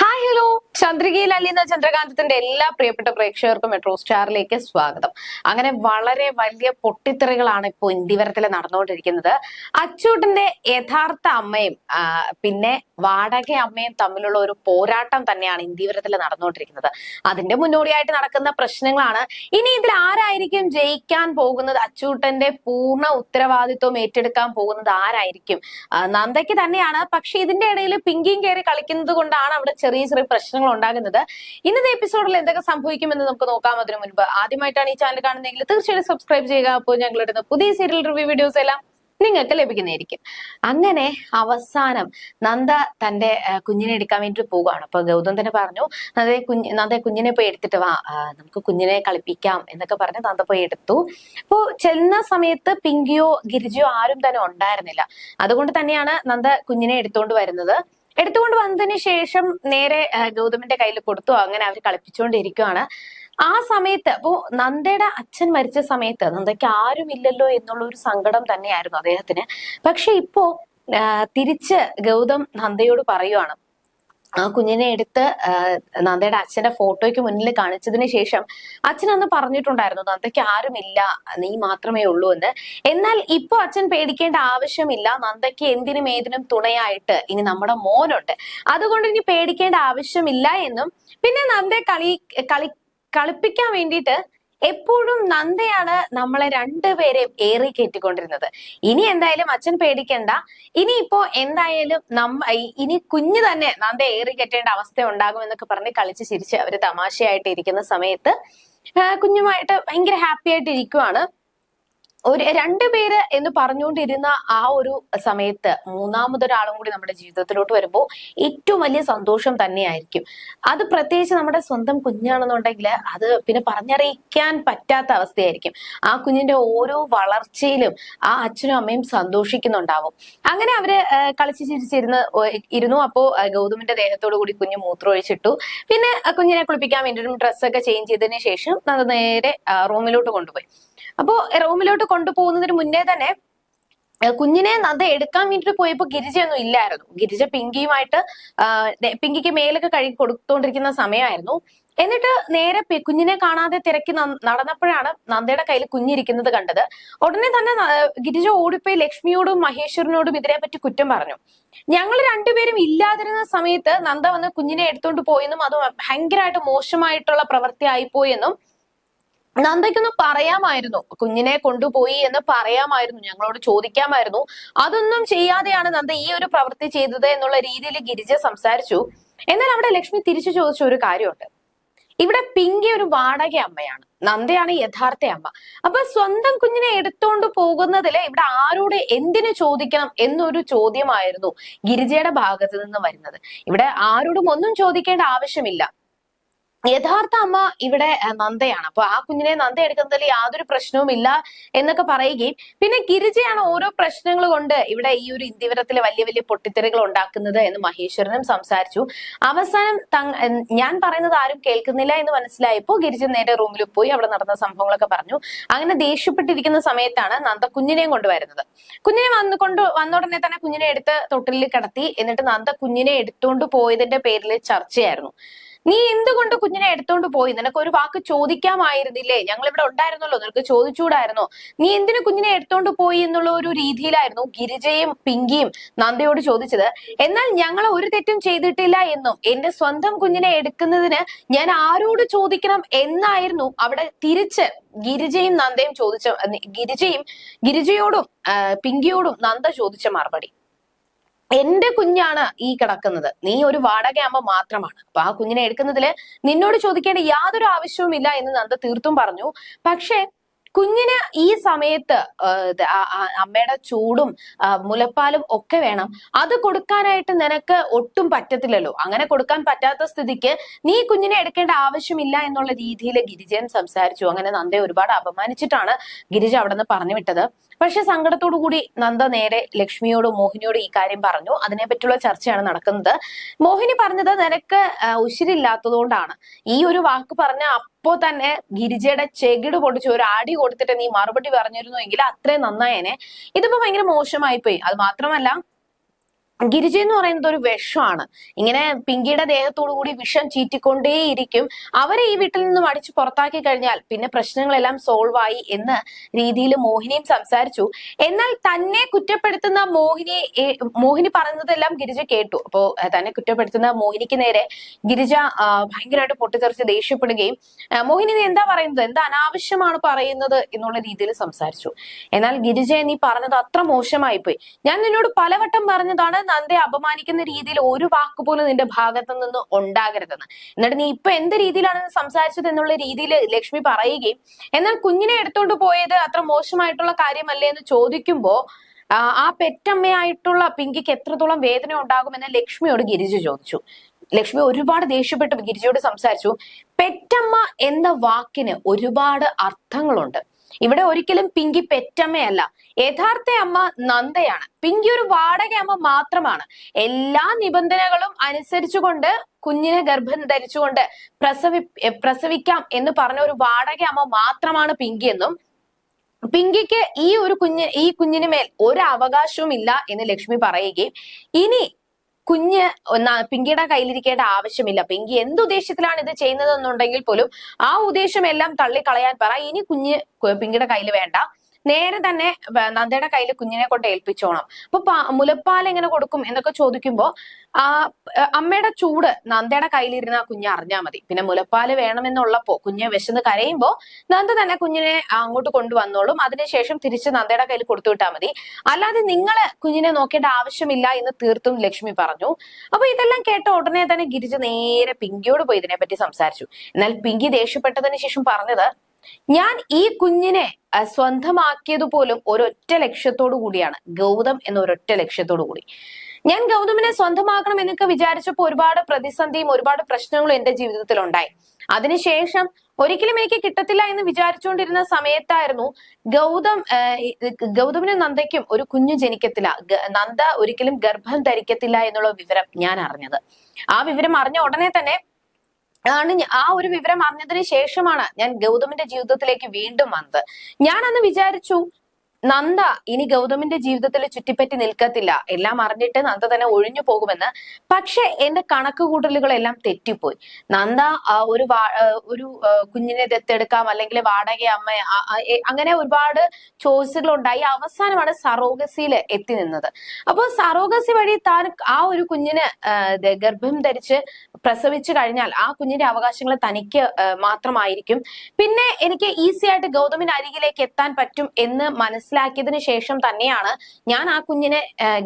Hi hello ചന്ദ്രികയിൽ അലിയുന്ന ചന്ദ്രകാന്തത്തിന്റെ എല്ലാ പ്രിയപ്പെട്ട പ്രേക്ഷകർക്കും മെട്രോ സ്റ്റാറിലേക്ക് സ്വാഗതം. അങ്ങനെ വളരെ വലിയ പൊട്ടിത്തെറികളാണ് ഇപ്പോൾ ഇന്ത്യവരത്തിൽ നടന്നുകൊണ്ടിരിക്കുന്നത്. അച്ചൂട്ടിന്റെ യഥാർത്ഥ അമ്മയും പിന്നെ വാടക അമ്മയും തമ്മിലുള്ള ഒരു പോരാട്ടം തന്നെയാണ് ഇന്ത്യവരത്തിൽ നടന്നുകൊണ്ടിരിക്കുന്നത്. അതിന്റെ മുന്നോടിയായിട്ട് നടക്കുന്ന പ്രശ്നങ്ങളാണ്. ഇനി ഇതിൽ ആരായിരിക്കും ജയിക്കാൻ പോകുന്നത്? അച്ചൂട്ടന്റെ പൂർണ ഉത്തരവാദിത്വം ഏറ്റെടുക്കാൻ പോകുന്നത് ആരായിരിക്കും? നന്ദയ്ക്ക് തന്നെയാണ്. പക്ഷെ ഇതിന്റെ ഇടയിൽ പിങ്കിയും കയറി കളിക്കുന്നത് കൊണ്ടാണ് അവിടെ ചെറിയ ചെറിയ പ്രശ്നങ്ങൾ ഉണ്ടാകുന്നത് ഇന്നത്തെ എപ്പിസോഡിൽ എന്തൊക്കെ സംഭവിക്കുമെന്ന് നമുക്ക് നോക്കാം. അതിനു മുൻപ് ആദ്യമായിട്ടാണ് ഈ ചാനൽ കാണുന്നതെങ്കിൽ തീർച്ചയായും സബ്സ്ക്രൈബ് ചെയ്യുക. അപ്പോൾ ഞങ്ങൾ ഇടുന്ന പുതിയ സീരിയൽ റിവ്യൂ വീഡിയോസ് എല്ലാം നിങ്ങൾക്ക് ലഭിക്കുന്നതായിരിക്കും. അങ്ങനെ അവസാനം നന്ദ തന്റെ കുഞ്ഞിനെ എടുക്കാൻ വേണ്ടി പോവുകയാണ്. അപ്പൊ ഗൗതം തന്നെ പറഞ്ഞു നന്ദ കുഞ്ഞ് നന്ദ കുഞ്ഞിനെ പോയി എടുത്തിട്ട് വാ. നമുക്ക് കുഞ്ഞിനെ കളിപ്പിക്കാം എന്നൊക്കെ പറഞ്ഞ് നന്ദ പോയി എടുത്തു. അപ്പോ ചെന്ന സമയത്ത് പിങ്കിയോ ഗിരിജയോ ആരും തന്നെ ഉണ്ടായിരുന്നില്ല. അതുകൊണ്ട് തന്നെയാണ് നന്ദ കുഞ്ഞിനെ എടുത്തുകൊണ്ട് വരുന്നത്. എടുത്തുകൊണ്ട് വന്നതിന് ശേഷം നേരെ ഗൗതമിന്റെ കയ്യിൽ കൊടുത്തു. അങ്ങനെ അവർ കളിപ്പിച്ചുകൊണ്ടിരിക്കുകയാണ് ആ സമയത്ത് അപ്പോ നന്ദയുടെ അച്ഛൻ മരിച്ച സമയത്ത് നന്ദയ്ക്ക് ആരുമില്ലല്ലോ എന്നുള്ള ഒരു സങ്കടം തന്നെയായിരുന്നു അദ്ദേഹത്തിന്. പക്ഷെ ഇപ്പോ തിരിച്ച് ഗൗതം നന്ദയോട് പറയുവാണ്. ആ കുഞ്ഞിനെ എടുത്ത് നന്ദയുടെ അച്ഛന്റെ ഫോട്ടോയ്ക്ക് മുന്നിൽ കാണിച്ചതിന് ശേഷം അച്ഛൻ അന്ന് പറഞ്ഞിട്ടുണ്ടായിരുന്നു നന്ദയ്ക്ക് ആരുമില്ല നീ മാത്രമേ ഉള്ളൂ എന്ന്. എന്നാൽ ഇപ്പൊ അച്ഛൻ പേടിക്കേണ്ട ആവശ്യമില്ല നന്ദയ്ക്ക് എന്തിനും ഏതിനും തുണയായിട്ട് ഇനി നമ്മുടെ മോനുണ്ട്. അതുകൊണ്ട് ഇനി പേടിക്കേണ്ട ആവശ്യമില്ല എന്നും. പിന്നെ നന്ദയെ കളി കളി കളിപ്പിക്കാൻ വേണ്ടിയിട്ട് എപ്പോഴും നന്ദയാണ് നമ്മളെ രണ്ടുപേരെയും ഏറി കയറ്റിക്കൊണ്ടിരുന്നത് ഇനി എന്തായാലും അച്ഛൻ പേടിക്കണ്ട. ഇനിയിപ്പോ എന്തായാലും നമ്മ ഇനി കുഞ്ഞ് തന്നെ നന്ദ ഏറി കെട്ടേണ്ട അവസ്ഥ ഉണ്ടാകും എന്നൊക്കെ പറഞ്ഞ് കളിച്ച് ചിരിച്ച് അവർ തമാശയായിട്ട് ഇരിക്കുന്ന സമയത്ത് കുഞ്ഞുമായിട്ട് ഭയങ്കര ഹാപ്പി ആയിട്ട് ഇരിക്കുവാണ്. ഒരു രണ്ടുപേര് എന്ന് പറഞ്ഞുകൊണ്ടിരുന്ന ആ ഒരു സമയത്ത് മൂന്നാമതൊരാളും കൂടി നമ്മുടെ ജീവിതത്തിലോട്ട് വരുമ്പോൾ ഏറ്റവും വലിയ സന്തോഷം തന്നെയായിരിക്കും. അത് പ്രത്യേകിച്ച് നമ്മുടെ സ്വന്തം കുഞ്ഞാണെന്നുണ്ടെങ്കിൽ അത് പിന്നെ പറഞ്ഞറിയിക്കാൻ പറ്റാത്ത അവസ്ഥയായിരിക്കും. ആ കുഞ്ഞിന്റെ ഓരോ വളർച്ചയിലും ആ അച്ഛനും അമ്മയും സന്തോഷിക്കുന്നുണ്ടാവും. അങ്ങനെ അവർ കളിച്ചു ചിരിച്ചിരുന്ന് ഇരുന്നു. അപ്പോ ഗൗതമിന്റെ ദേഹത്തോടു കൂടി കുഞ്ഞ് മൂത്രമൊഴിച്ചിട്ടു. പിന്നെ കുഞ്ഞിനെ കുളിപ്പിക്കാൻ വേണ്ടിയിട്ടും ഡ്രസ്സൊക്കെ ചേഞ്ച് ചെയ്തതിന് ശേഷം നേരെ റൂമിലോട്ട് കൊണ്ടുപോയി. അപ്പോ റൂമിലോട്ട് കൊണ്ടുപോകുന്നതിന് മുന്നേ തന്നെ കുഞ്ഞിനെ നദ എടുക്കാൻ വേണ്ടിട്ട് പോയപ്പോ ഗിരിജയൊന്നും ഇല്ലായിരുന്നു. ഗിരിജ പിങ്കിയുമായിട്ട് പിങ്കിക്ക് മേലൊക്കെ കഴുകി കൊടുത്തോണ്ടിരിക്കുന്ന സമയമായിരുന്നു. എന്നിട്ട് നേരെ കുഞ്ഞിനെ കാണാതെ തിരക്കി നടന്നപ്പോഴാണ് നന്ദയുടെ കയ്യിൽ കുഞ്ഞിരിക്കുന്നത് കണ്ടത്. ഉടനെ തന്നെ ഗിരിജ ഓടിപ്പോയി ലക്ഷ്മിയോടും മഹേശ്വരനോടും ഇതിനെപ്പറ്റി കുറ്റം പറഞ്ഞു. ഞങ്ങൾ രണ്ടുപേരും ഇല്ലാതിരുന്ന സമയത്ത് നന്ദ വന്ന് കുഞ്ഞിനെ എടുത്തോണ്ട് പോയെന്നും അത് ഭയങ്കരമായിട്ട് മോശമായിട്ടുള്ള പ്രവൃത്തി ആയിപ്പോയെന്നും നന്ദയ്ക്കൊന്ന് പറയാമായിരുന്നു. കുഞ്ഞിനെ കൊണ്ടുപോയി എന്ന് പറയാമായിരുന്നു. ഞങ്ങളോട് ചോദിക്കാമായിരുന്നു. അതൊന്നും ചെയ്യാതെയാണ് നന്ദ ഈ ഒരു പ്രവൃത്തി ചെയ്തത് എന്നുള്ള രീതിയിൽ ഗിരിജ സംസാരിച്ചു. എന്നാൽ അവിടെ ലക്ഷ്മി തിരിച്ചു ചോദിച്ച ഒരു കാര്യമുണ്ട്. ഇവിടെ പിങ്കി ഒരു വാടക അമ്മയാണ്. നന്ദയാണ് യഥാർത്ഥ അമ്മ. അപ്പൊ സ്വന്തം കുഞ്ഞിനെ എടുത്തോണ്ട് പോകുന്നതിൽ ഇവിടെ ആരോട് എന്തിനു ചോദിക്കണം എന്നൊരു ചോദ്യമായിരുന്നു ഗിരിജയുടെ ഭാഗത്ത് നിന്ന് വരുന്നത്. ഇവിടെ ആരോടും ഒന്നും ചോദിക്കേണ്ട ആവശ്യമില്ല. യഥാർത്ഥ അമ്മ ഇവിടെ നന്ദയാണ്. അപ്പൊ ആ കുഞ്ഞിനെ നന്ദ എടുക്കുന്നതിൽ യാതൊരു പ്രശ്നവും ഇല്ല എന്നൊക്കെ പറയുകയും പിന്നെ ഗിരിജയാണ് ഓരോ പ്രശ്നങ്ങൾ കൊണ്ട് ഇവിടെ ഈ ഒരു ഇന്ത്യവരത്തിൽ വലിയ വലിയ പൊട്ടിത്തെറികൾ ഉണ്ടാക്കുന്നത് എന്ന് മഹേശ്വരനും സംസാരിച്ചു. അവസാനം ഞാൻ പറയുന്നത് ആരും കേൾക്കുന്നില്ല എന്ന് മനസ്സിലായപ്പോ ഗിരിജ നേരെ റൂമിൽ പോയി അവിടെ നടന്ന സംഭവങ്ങളൊക്കെ പറഞ്ഞു. അങ്ങനെ ദേഷ്യപ്പെട്ടിരിക്കുന്ന സമയത്താണ് നന്ദ കുഞ്ഞിനെയും കൊണ്ടുവരുന്നത്. കുഞ്ഞിനെ വന്നു കൊണ്ട് വന്ന ഉടനെ തന്നെ കുഞ്ഞിനെ എടുത്ത് തൊട്ടിലിൽ കിടത്തി. എന്നിട്ട് നന്ദ കുഞ്ഞിനെ എടുത്തുകൊണ്ട് പോയതിന്റെ പേരിൽ ചർച്ചയായിരുന്നു. നീ എന്തുകൊണ്ട് കുഞ്ഞിനെ എടുത്തോണ്ട് പോയി? നിനക്ക് ഒരു വാക്ക് ചോദിക്കാമായിരുന്നില്ലേ? ഞങ്ങൾ ഇവിടെ ഉണ്ടായിരുന്നല്ലോ നിനക്ക് ചോദിച്ചുകൂടായിരുന്നോ? നീ എന്തിനു കുഞ്ഞിനെ എടുത്തോണ്ട് പോയി എന്നുള്ള ഒരു രീതിയിലായിരുന്നു ഗിരിജയും പിങ്കിയും നന്ദയോട് ചോദിച്ചത്. എന്നാൽ ഞങ്ങൾ ഒരു തെറ്റും ചെയ്തിട്ടില്ല എന്നും എന്റെ സ്വന്തം കുഞ്ഞിനെ എടുക്കുന്നതിന് ഞാൻ ആരോട് ചോദിക്കണം എന്നായിരുന്നു അവിടെ തിരിച്ച് ഗിരിജയും നന്ദയും ചോദിച്ച ഗിരിജയും ഗിരിജയോടും പിങ്കിയോടും നന്ദ ചോദിച്ച മറുപടി. എന്റെ കുഞ്ഞാണ് ഈ കിടക്കുന്നത്. നീ ഒരു വാടകയാകുമ്പോൾ മാത്രമാണ്. അപ്പൊ ആ കുഞ്ഞിനെ എടുക്കുന്നതിൽ നിന്നോട് ചോദിക്കേണ്ട യാതൊരു ആവശ്യവുമില്ല എന്ന് നന്ദ തീർത്തും പറഞ്ഞു. പക്ഷേ കുഞ്ഞിന് ഈ സമയത്ത് അമ്മയുടെ ചൂടും മുലപ്പാലും ഒക്കെ വേണം. അത് കൊടുക്കാനായിട്ട് നിനക്ക് ഒട്ടും പറ്റത്തില്ലല്ലോ. അങ്ങനെ കൊടുക്കാൻ പറ്റാത്ത സ്ഥിതിക്ക് നീ കുഞ്ഞിനെ എടുക്കേണ്ട ആവശ്യമില്ല എന്നുള്ള രീതിയിൽ ഗിരിജൻ സംസാരിച്ചു. അങ്ങനെ നന്ദയെ ഒരുപാട് അപമാനിച്ചിട്ടാണ് ഗിരിജ അവിടെ നിന്ന് പറഞ്ഞു വിട്ടത്. പക്ഷെ സങ്കടത്തോടു കൂടി നന്ദ നേരെ ലക്ഷ്മിയോടും മോഹിനിയോടും ഈ കാര്യം പറഞ്ഞു. അതിനെ പറ്റിയുള്ള ചർച്ചയാണ് നടക്കുന്നത്. മോഹിനി പറഞ്ഞത് നിനക്ക് ഉശിരില്ലാത്തതുകൊണ്ടാണ്. ഈ ഒരു വാക്ക് പറഞ്ഞ അപ്പോ തന്നെ ഗിരിജയുടെ ചെകിട് പൊടിച്ച് ഒരു അടി കൊടുത്തിട്ട് നീ മറുപടി പറഞ്ഞിരുന്നു എങ്കിൽ അത്രയും നന്നായേനെ. ഇതിപ്പോ ഭയങ്കര മോശമായി പോയി അത് മാത്രമല്ല ഗിരിജ എന്ന് പറയുന്നത് ഒരു വിഷമാണ്. ഇങ്ങനെ പിങ്കിയുടെ ദേഹത്തോടു കൂടി വിഷം ചീറ്റിക്കൊണ്ടേയിരിക്കും. അവരെ ഈ വീട്ടിൽ നിന്നും അടിച്ചു പുറത്താക്കി കഴിഞ്ഞാൽ പിന്നെ പ്രശ്നങ്ങളെല്ലാം സോൾവ് ആയി എന്ന രീതിയിൽ മോഹിനിയും സംസാരിച്ചു. എന്നാൽ തന്നെ കുറ്റപ്പെടുത്തുന്ന മോഹിനി മോഹിനി പറയുന്നതെല്ലാം ഗിരിജ കേട്ടു. അപ്പോ തന്നെ കുറ്റപ്പെടുത്തുന്ന മോഹിനിക്ക് നേരെ ഗിരിജ ഭയങ്കരമായിട്ട് പൊട്ടിത്തെറിച്ച് ദേഷ്യപ്പെടുകയും മോഹിനി നീ എന്താ പറയുന്നത്? എന്താ അനാവശ്യമാണ് പറയുന്നത് എന്നുള്ള രീതിയിൽ സംസാരിച്ചു. എന്നാൽ ഗിരിജ നീ പറഞ്ഞത് അത്ര മോശമായി പോയി ഞാൻ നിന്നോട് പലവട്ടം പറഞ്ഞതാണ് നന്ദയെ അപമാനിക്കുന്ന രീതിയിൽ ഒരു വാക്ക് പോലും നിന്റെ ഭാഗത്തു നിന്ന് ഉണ്ടാകരുതെന്ന്. എന്നിട്ട് നീ ഇപ്പൊ എന്ത് രീതിയിലാണ് സംസാരിച്ചത് എന്നുള്ള രീതിയിൽ ലക്ഷ്മി പറയുകയും എന്നാൽ കുഞ്ഞിനെ എടുത്തോണ്ട് പോയത് അത്ര മോശമായിട്ടുള്ള കാര്യമല്ലേ എന്ന് ചോദിക്കുമ്പോ ആ പെറ്റമ്മയായിട്ടുള്ള പിങ്കിക്ക് എത്രത്തോളം വേദന ഉണ്ടാകുമെന്ന് ലക്ഷ്മിയോട് ഗിരിജ ചോദിച്ചു. ലക്ഷ്മി ഒരുപാട് ദേഷ്യപ്പെട്ട് ഗിരിജയോട് സംസാരിച്ചു. പെറ്റമ്മ എന്ന വാക്കിന് ഒരുപാട് അർത്ഥങ്ങളുണ്ട്. ഇവിടെ ഒരിക്കലും പിങ്കി പെറ്റമ്മയല്ല. യഥാർത്ഥ അമ്മ നന്ദയാണ്. പിങ്കി ഒരു വാടക അമ്മ മാത്രമാണ്. എല്ലാ നിബന്ധനകളും അനുസരിച്ചുകൊണ്ട് കുഞ്ഞിനെ ഗർഭം ധരിച്ചുകൊണ്ട് പ്രസവി പ്രസവിക്കാം എന്ന് പറഞ്ഞ ഒരു വാടക അമ്മ മാത്രമാണ് പിങ്കി എന്നും പിങ്കിക്ക് ഈ ഒരു കുഞ്ഞ് ഈ കുഞ്ഞിന് മേൽ ഒരു അവകാശവും ഇല്ല എന്ന് ലക്ഷ്മി പറയുകയും ഇനി കുഞ്ഞ് പിങ്കിയുടെ കയ്യിലിരിക്കേണ്ട ആവശ്യമില്ല. പിങ്കി എന്ത് ഉദ്ദേശത്തിലാണ് ഇത് ചെയ്യുന്നതെന്നുണ്ടെങ്കിൽ പോലും ആ ഉദ്ദേശം എല്ലാം തള്ളിക്കളയാൻ പറ. ഇനി കുഞ്ഞ് പിങ്കിയുടെ കയ്യിൽ വേണ്ട. നേരെ തന്നെ നന്ദയുടെ കയ്യിൽ കുഞ്ഞിനെ കൊണ്ട് ഏൽപ്പിച്ചോണം. അപ്പൊ മുലപ്പാൽ എങ്ങനെ കൊടുക്കും എന്നൊക്കെ ചോദിക്കുമ്പോ ആ അമ്മയുടെ ചൂട് നന്ദയുടെ കയ്യിലിരുന്ന ആ കുഞ്ഞ് അറിഞ്ഞാൽ മതി. പിന്നെ മുലപ്പാൽ വേണമെന്നുള്ളപ്പോ കുഞ്ഞ് വിശന്ന് കരയുമ്പോ നന്ദ തന്നെ കുഞ്ഞിനെ അങ്ങോട്ട് കൊണ്ടുവന്നോളും. അതിനുശേഷം തിരിച്ച് നന്ദയുടെ കയ്യിൽ കൊടുത്തു വിട്ടാൽ മതി. അല്ലാതെ നിങ്ങൾ കുഞ്ഞിനെ നോക്കേണ്ട ആവശ്യമില്ല എന്ന് തീർത്തും ലക്ഷ്മി പറഞ്ഞു. അപ്പൊ ഇതെല്ലാം കേട്ട ഉടനെ തന്നെ ഗിരിജ നേരെ പിങ്കിയോട് പോയി ഇതിനെപ്പറ്റി സംസാരിച്ചു. എന്നാൽ പിങ്കി ദേഷ്യപ്പെട്ടതിന് ശേഷം പറഞ്ഞത് ഞാൻ ഈ കുഞ്ഞിനെ സ്വന്തമാക്കിയത് പോലും ഒരൊറ്റ ലക്ഷ്യത്തോടു കൂടിയാണ്. ഗൗതം എന്ന ഒരൊറ്റ ലക്ഷ്യത്തോടു കൂടി. ഞാൻ ഗൗതമിനെ സ്വന്തമാക്കണം എന്നൊക്കെ വിചാരിച്ചപ്പോൾ ഒരുപാട് പ്രതിസന്ധിയും ഒരുപാട് പ്രശ്നങ്ങളും എന്റെ ജീവിതത്തിൽ ഉണ്ടായി അതിനുശേഷം ഒരിക്കലും എനിക്ക് കിട്ടത്തില്ല എന്ന് വിചാരിച്ചുകൊണ്ടിരുന്ന സമയത്തായിരുന്നു ഗൗതം ഗൗതമിനും നന്ദയ്ക്കും ഒരു കുഞ്ഞു ജനിക്കത്തില്ല. നന്ദ ഒരിക്കലും ഗർഭം ധരിക്കത്തില്ല എന്നുള്ള വിവരം ഞാൻ അറിഞ്ഞത്. ആ വിവരം അറിഞ്ഞ ഉടനെ തന്നെ ആണ് ആ ഒരു വിവരം അറിഞ്ഞതിന് ശേഷമാണ് ഞാൻ ഗൗതമിന്റെ ജീവിതത്തിലേക്ക് വീണ്ടും വന്നത്. ഞാൻ അന്ന് വിചാരിച്ചു നന്ദ ഇനി ഗൗതമിന്റെ ജീവിതത്തിൽ ചുറ്റിപ്പറ്റി നിൽക്കത്തില്ല. എല്ലാം അറിഞ്ഞിട്ട് നന്ദ തന്നെ ഒഴിഞ്ഞു പോകുമെന്ന്. പക്ഷെ എന്റെ കണക്ക് കൂട്ടലുകളെല്ലാം തെറ്റിപ്പോയി. നന്ദ ഒരു ഒരു കുഞ്ഞിനെ ദത്തെടുക്കാം അല്ലെങ്കിൽ വാടക അമ്മ അങ്ങനെ ഒരുപാട് ചോയ്സുകൾ ഉണ്ടായി അവസാനമാണ് സറോഗസിയിൽ എത്തി നിന്നത്. അപ്പോൾ സറോഗസി വഴി താൻ ആ ഒരു കുഞ്ഞിന് ഗർഭം ധരിച്ച് പ്രസവിച്ചു കഴിഞ്ഞാൽ ആ കുഞ്ഞിന്റെ അവകാശങ്ങൾ തനിക്ക് മാത്രമായിരിക്കും. പിന്നെ എനിക്ക് ഈസി ആയിട്ട് ഗൗതമിന് അരികിലേക്ക് എത്താൻ പറ്റും എന്ന് മനസ്സിലാക്കിയതിന് ശേഷം തന്നെയാണ് ഞാൻ ആ കുഞ്ഞിനെ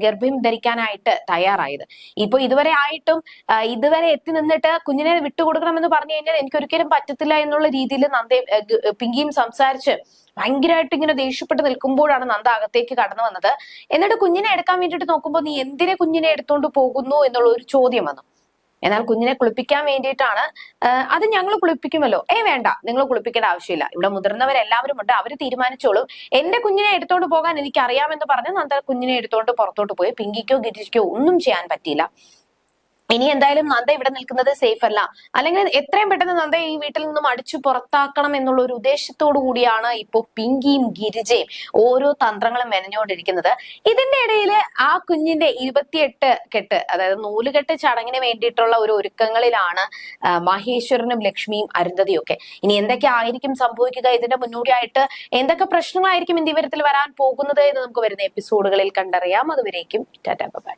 ഗർഭം ധരിക്കാനായിട്ട് തയ്യാറായത്. ഇപ്പൊ ഇതുവരെ ആയിട്ടും ഇതുവരെ എത്തി നിന്നിട്ട് കുഞ്ഞിനെ വിട്ടുകൊടുക്കണമെന്ന് പറഞ്ഞു കഴിഞ്ഞാൽ എനിക്ക് ഒരിക്കലും പറ്റത്തില്ല എന്നുള്ള രീതിയിൽ ഗ- പിങ്കിയും സംസാരിച്ച് ഭയങ്കരമായിട്ട് ഇങ്ങനെ ദേഷ്യപ്പെട്ട് നിൽക്കുമ്പോഴാണ് നന്ദ അകത്തേക്ക് കടന്നു വന്നത്. എന്നിട്ട് കുഞ്ഞിനെ എടുക്കാൻ വേണ്ടിയിട്ട് നോക്കുമ്പോൾ നീ എന്തിനെ കുഞ്ഞിനെ എടുത്തോണ്ട് പോകുന്നു എന്നുള്ള ഒരു ചോദ്യം വന്നു. എന്നാൽ കുഞ്ഞിനെ കുളിപ്പിക്കാൻ വേണ്ടിയിട്ടാണ് അത് ഞങ്ങൾ കുളിപ്പിക്കുമല്ലോ. ഏ വേണ്ട. നിങ്ങൾ കുളിപ്പിക്കേണ്ട ആവശ്യമില്ല. ഇവിടെ മുതിർന്നവരെല്ലാവരും ഉണ്ട്. അവർ തീരുമാനിച്ചോളും. എന്റെ കുഞ്ഞിനെ എടുത്തോണ്ട് പോകാൻ എനിക്ക് അറിയാമെന്ന് പറഞ്ഞ് നന്ദ കുഞ്ഞിനെ എടുത്തോണ്ട് പുറത്തോട്ട് പോയി. പിങ്കിക്കോ ഗിരിക്കോ ഒന്നും ചെയ്യാൻ പറ്റിയില്ല. ഇനി എന്തായാലും നന്ദ ഇവിടെ നിൽക്കുന്നത് സേഫ് അല്ല. അല്ലെങ്കിൽ എത്രയും പെട്ടെന്ന് നന്ദ ഈ വീട്ടിൽ നിന്നും അടിച്ചു പുറത്താക്കണം എന്നുള്ള ഒരു ഉദ്ദേശത്തോടു കൂടിയാണ് ഇപ്പോ പിങ്കിയും ഗിരിജയും ഓരോ തന്ത്രങ്ങളും മെനഞ്ഞുകൊണ്ടിരിക്കുന്നത് ഇതിന്റെ ഇടയിൽ ആ കുഞ്ഞിന്റെ ഇരുപത്തിയെട്ട് കെട്ട് അതായത് നൂലുകെട്ട് ചടങ്ങിന് വേണ്ടിയിട്ടുള്ള ഒരു ഒരുക്കങ്ങളിലാണ് മഹേശ്വരനും ലക്ഷ്മിയും അരുന്ധതിയും ഒക്കെ ഇനി എന്തൊക്കെ ആയിരിക്കും സംഭവിക്കുക ഇതിന്റെ മുന്നോടിയായിട്ട് എന്തൊക്കെ പ്രശ്നങ്ങളായിരിക്കും ഇന്ത്യവരത്തിൽ വരാൻ പോകുന്നത് എന്ന് നമുക്ക് വരുന്ന എപ്പിസോഡുകളിൽ കണ്ടറിയാം. അതുവരേക്കും ടാറ്റാ ബൈ.